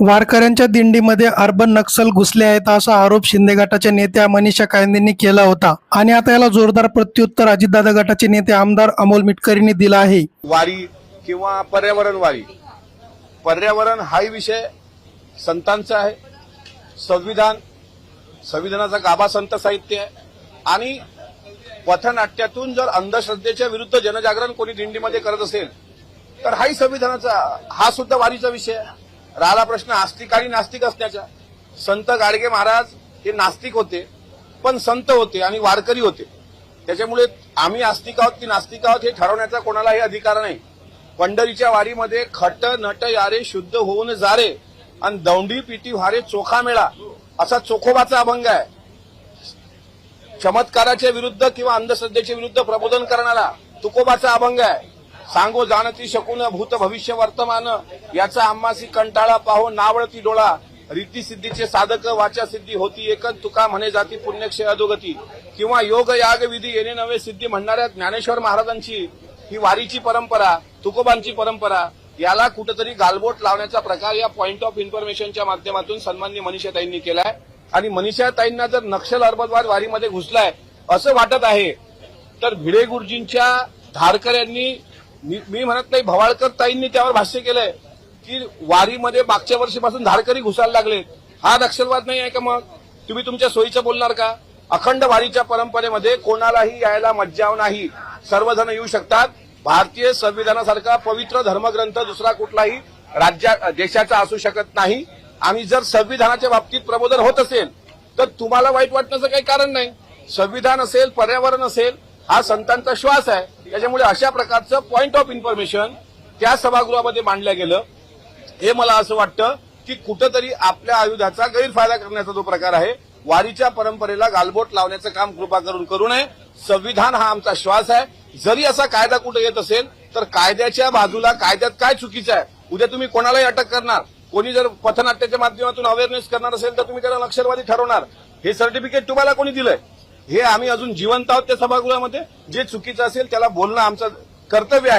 वारकऱ्यांच्या दिंडीमध्ये अर्बन नक्सल घुसले आहेत असा आरोप शिंदे गटाच्या नेत्या मनीषा कायंदेंनी केला होता. आणि आता याला जोरदार प्रत्युत्तर अजितदादा गटाचे नेते आमदार अमोल मिटकरींनी दिला आहे. वारी किंवा पर्यावरण वारी. पर्यावरण हाही विषय संतांचा आहे. संविधान संविधानाचा गाभा संत साहित्य आहे. आणि पथनाट्यातून जर अंधश्रद्धेच्या विरुद्ध जनजागरण कोणी दिंडीमध्ये करत असेल तर हाही संविधानाचा हा सुद्धा वारीचा विषय आहे. राहिला प्रश्न आस्तिक आणि नास्तिक असण्याचा संत गाडगे महाराज हे नास्तिक होते पण संत होते आणि वारकरी होते. त्याच्यामुळे आम्ही आस्तिक आहोत की नास्तिक आहोत हे ठरवण्याचा कोणालाही अधिकार नाही. पंढरीच्या वारीमध्ये खट नट यारे शुद्ध होऊन जारे आणि दौंडी पिटी व्हारे चोखा मेळा असा चोखोबाचा अभंग आहे. चमत्काराच्या विरुद्ध किंवा अंधश्रद्धेच्या विरुद्ध प्रबोधन करणारा तुकोबाचा अभंग आहे. सांगो जाणती शकून भूत भविष्य वर्तमान. याचा आम्हासी कंटाळा पाहो नावळती डोळा. रिद्धी सिद्धीचे साधक वाचा सिद्धी होती एकच तुका म्हणे जाती पुण्यक्षय अधोगती. किंवा योग याग विधी येणे नवे सिद्धी म्हणणाऱ्या ज्ञानेश्वर महाराजांची. ही वारीची परंपरा तुकोबांची परंपरा याला कुठेतरी गालबोट लावण्याचा प्रकार या पॉइंट ऑफ इन्फॉर्मेशनच्या माध्यमातून सन्मान्य मनीषाताईंनी केलाय. आणि मनीषाताईंना जर नक्षल अर्बदवाद वारीमध्ये घुसलाय असं वाटत आहे तर भिडे गुरुजींच्या धारकऱ्यांनी मी मी म्हणत नाही भवाळकर ताईंनी त्यावर भाष्य केलंय की वारीमध्ये मागच्या वर्षीपासून धारकरी घुसायला लागले हा नक्षलवाद नाही आहे का मग? तुम्ही तुमच्या सोयीचं बोलणार का? अखंड वारीच्या परंपरेमध्ये कोणालाही यायला मज्जाव नाही. सर्वजण येऊ शकतात. भारतीय संविधानासारखा पवित्र धर्मग्रंथ दुसरा कुठलाही राज्या देशाचा असू शकत नाही. आणि जर संविधानाच्या बाबतीत प्रबोधन होत असेल तर तुम्हाला वाईट वाटण्याचं काही कारण नाही. संविधान असेल पर्यावरण असेल हा संतांचा श्वास आहे. त्याच्यामुळे अशा प्रकारचं पॉईंट ऑफ इन्फॉर्मेशन त्या सभागृहामध्ये मांडलं गेलं. हे मला असं वाटतं की कुठंतरी आपल्या आयुधाचा गैरफायदा करण्याचा जो प्रकार आहे वारीच्या परंपरेला गालबोट लावण्याचं काम कृपा करून करू नये. संविधान हा आमचा श्वास आहे. जरी असा कायदा कुठे येत असेल तर कायद्याच्या बाजूला कायद्यात काय चुकीचं आहे? उद्या तुम्ही कोणालाही अटक करणार. कोणी जर पथनाट्याच्या माध्यमातून अवेअरनेस करणार असेल तर तुम्ही त्याला नक्षलवादी ठरवणार. हे सर्टिफिकेट तुम्हाला कोणी दिलंय? हे आम्ही अजून जिवंत आहोत त्या सभागृहामध्ये. जे चुकीचं असेल त्याला बोलणं आमचं कर्तव्य आहे.